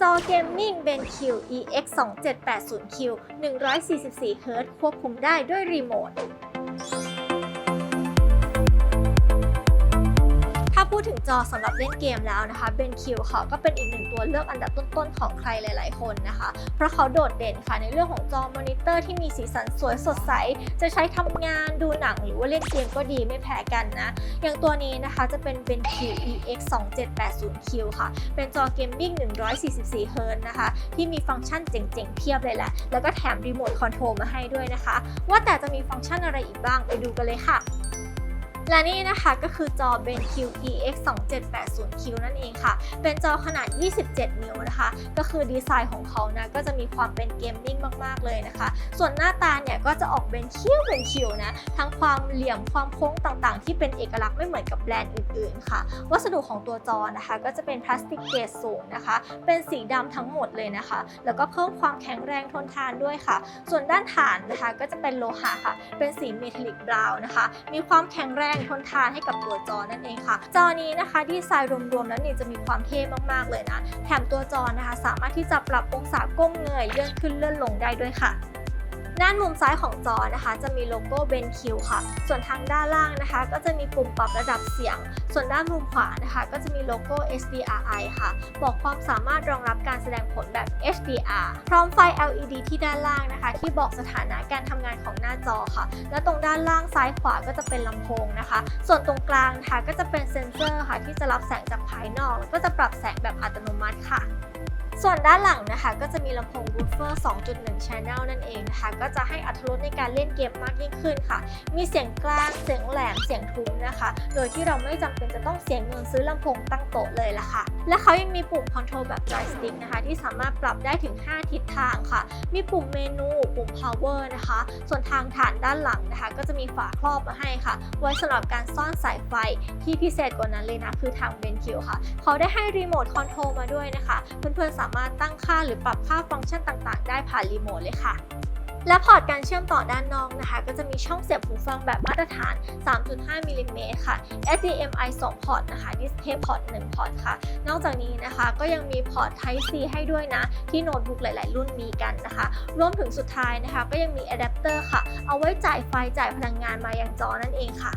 จอเกมมิ่ง BenQ EX 2780Q 144 Hz ควบคุมได้ด้วยรีโมท จอสำหรับเล่นเกมแล้วนะคะ BenQ ค่ะก็เป็นอีกหนึ่งตัวเลือกอันดับต้นๆของใครหลายๆ คนนะคะ เพราะเขาโดดเด่นค่ะในเรื่องของจอมอนิเตอร์ที่มีสีสันสวยสดใส จะใช้ทำงานดูหนังหรือว่าเล่นเกมก็ดีไม่แพ้กันนะ อย่างตัวนี้นะคะจะเป็น BenQ EX 2780Q ค่ะ เป็นจอเกมมิ่ง144 Hz นะคะ ที่มีฟังก์ชันเจ๋งๆ เพียบเลยแหละ แล้วก็แถมรีโมทคอนโทรลมาให้ด้วยนะคะ ว่าแต่จะมีฟังก์ชันอะไรอีกบ้างไปดูกันเลยค่ะ และนี่นะคะก็คือจอ BenQ EX 2780Q นั่นเองค่ะ เป็นจอขนาด 27 นิ้วนะคะ ก็คือดีไซน์ของเขานะก็จะมีความเป็นเกมมิ่งมาก ๆ เลยนะคะ ส่วนหน้าตาเนี่ยก็จะออกเป็นคิ้วเป็นคิ้วนะ ทั้งความเหลี่ยมความโค้งต่างๆ ที่เป็นเอกลักษณ์ไม่เหมือนกับแบรนด์อื่น ๆ ค่ะ วัสดุของตัวจอนะคะ ก็จะเป็นพลาสติกเกรดสูงนะคะ เป็นสีดำทั้งหมดเลยนะคะ แล้วก็เพิ่มความแข็งแรงทนทานด้วยค่ะ ส่วนด้านฐานนะคะก็จะเป็นโลหะค่ะ เป็นสีเมทัลลิกบราวน์นะคะ มีความแข็งแรงทนทานให้กับตัวจอนั่นเองค่ะ จอนี้นะคะดีไซน์รวมๆแล้วเนี่ยจะมีความเท่มากๆเลยนะ แถมตัวจอนะคะ สามารถที่จะปรับองศาก้มเงยเลื่อนขึ้นเลื่อนลงได้ด้วยค่ะ ด้านมุมซ้ายของจอนะคะ จะมีโลโก้ BenQ ค่ะ ส่วนทางด้านล่างนะคะ ก็จะมีปุ่มปรับระดับเสียง ส่วนด้านมุมขวานะคะ ก็จะมีโลโก้ HDRI ค่ะ บอกความสามารถรองรับการแสดงผลแบบ HDR พร้อมไฟ LED ที่ด้านล่างนะคะ ที่บอกสถานะการทำงานของหน้าจอค่ะ และตรงด้านล่างซ้ายขวาก็จะเป็นลำโพงนะคะ ส่วนตรงกลางนะคะก็จะเป็นเซ็นเซอร์ค่ะ ที่จะรับแสงจากภายนอก แล้วก็จะปรับแสงแบบอัตโนมัติค่ะส่วนด้านหลังนะคะก็จะมีลำโพง woofer 2.1 channel นั่นเองนะคะ ก็จะให้อัตรสในการเล่นเกมมากยิ่งขึ้นค่ะ มีเสียงกลาง เสียงแหลม เสียงทุ้มนะคะ โดยที่เราไม่จำเป็นจะต้องเสียเงินซื้อลำโพงตั้งโต๊ะเลยล่ะค่ะ และเขายังมีปุ่ม control แบบ joystick นะคะที่สามารถปรับได้ถึง 5 ทิศทางค่ะ มีปุ่มเมนู ปุ่ม power นะคะ ส่วนทางฐานด้านหลังนะคะ ก็จะมีฝาครอบมาให้ค่ะ ไว้สำหรับการซ่อนสายไฟที่พิเศษกว่านั้นเลยนะ คือทาง BenQ ค่ะ เขาได้ให้รีโมทคอนโทรลมาด้วยนะคะ เพื่อนๆสามารถตั้งค่าหรือปรับค่าฟังก์ชันต่างๆ ได้ผ่านรีโมทเลยค่ะ และพอร์ตการเชื่อมต่อด้านนอกนะคะ ก็จะมีช่องเสียบหูฟังแบบมาตรฐาน 3.5 มิลลิเมตรค่ะ HDMI 2 พอร์ตนะคะ Display พอร์ต 1 พอร์ตค่ะ นอกจากนี้นะคะก็ยังมีพอร์ต Type C ให้ด้วยนะ ที่โน้ตบุ๊กหลาย ๆ รุ่นมีกันนะคะ รวมถึงสุดท้ายนะคะ ก็ยังมีอะแดปเตอร์ค่ะ เอาไว้จ่ายไฟจ่ายพลังงานมายังจอนั่นเองค่ะ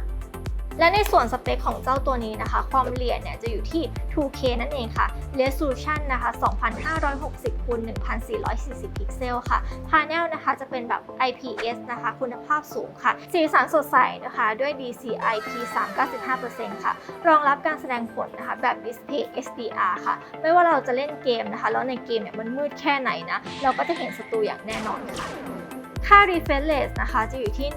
และในส่วนสเปคของเจ้าตัวนี้นะคะ ความละเอียดเนี่ยจะอยู่ที่ 2K นั่นเองค่ะ Resolution นะคะ 2560คูณ1440 พิกเซลค่ะ Panel นะคะจะเป็นแบบ IPS นะคะ คุณภาพสูงค่ะ สีสันสดใสนะคะ ด้วย DCI P3 95%ค่ะ รองรับการแสดงผลนะคะแบบ Display HDR ค่ะ ไม่ว่าเราจะเล่นเกมนะคะ แล้วในเกมเนี่ยมันมืดแค่ไหนนะ เราก็จะเห็นศัตรูอย่างแน่นอนค่ะ ค่า refresh rate นะคะ จะอยู่ที่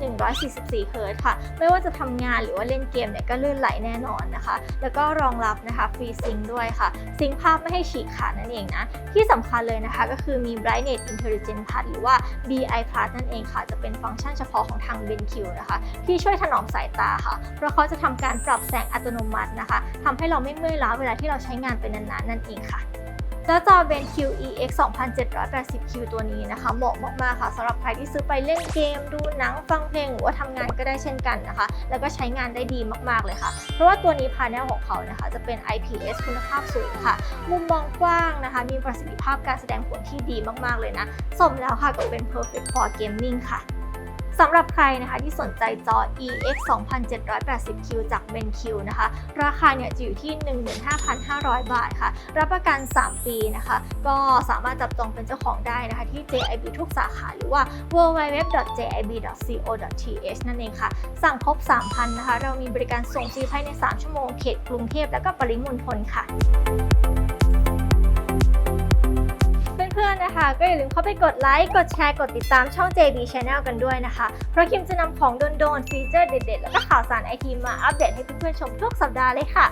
144 Hz ค่ะ ไม่ว่าจะทำงานหรือว่าเล่นเกมเนี่ยก็ลื่นไหลแน่นอนนะคะ แล้วก็รองรับนะคะ free sync ด้วยค่ะ ซิงภาพไม่ให้ฉีกขาดนั่นเองนะ ที่สำคัญเลยนะคะก็คือมี brightness intelligent plus หรือว่า BI plus นั่นเองค่ะ จะเป็นฟังก์ชันเฉพาะของทาง BenQ นะคะ ที่ช่วยถนอมสายตาค่ะ เพราะเขาจะทำการปรับแสงอัตโนมัตินะคะทำให้เราไม่เมื่อยล้าเวลาที่เราใช้งานเป็นนานๆนั่นเองค่ะ แล้วจอ BenQ EX 2780Q ตัวนี้นะคะ เหมาะมากๆค่ะสำหรับใครที่ซื้อไปเล่นเกม ดูหนังฟังเพลง หรือว่าทำงานก็ได้เช่นกันนะคะ แล้วก็ใช้งานได้ดีมากๆเลยค่ะ เพราะว่าตัวนี้พาเนลของเขานะคะ จะเป็น IPS คุณภาพสูงค่ะ มุมมองกว้างนะคะ มีประสิทธิภาพการแสดงผลที่ดีมากๆเลยนะ สมแล้วค่ะกับเป็น perfect for gaming ค่ะ สำหรับใครนะคะที่สนใจจอ EX 2780Q จาก BenQ นะคะ ราคาเนี่ยจะอยู่ที่ 15,500 บาทค่ะ รับประกัน 3 ปีนะคะ ก็สามารถจับจองเป็นเจ้าของได้นะคะ ที่ JIB ทุกสาขาหรือว่า www.jib.co.th นั่นเองค่ะ สั่งครบ 3,000 นะคะ เรามีบริการส่งฟรีภายใน 3 ชั่วโมงเขตกรุงเทพและก็ปริมณฑลค่ะ ๆนะคะ ก็อย่าลืมเข้าไปกดไลค์กดแชร์กดติดตามช่อง JB Channel กันด้วยนะคะ เพราะคิมจะนำของโดนๆฟีเจอร์เด็ดๆ แล้วก็ข่าวสารไอทีมาอัปเดตให้เพื่อนๆชมทุกสัปดาห์เลยค่ะ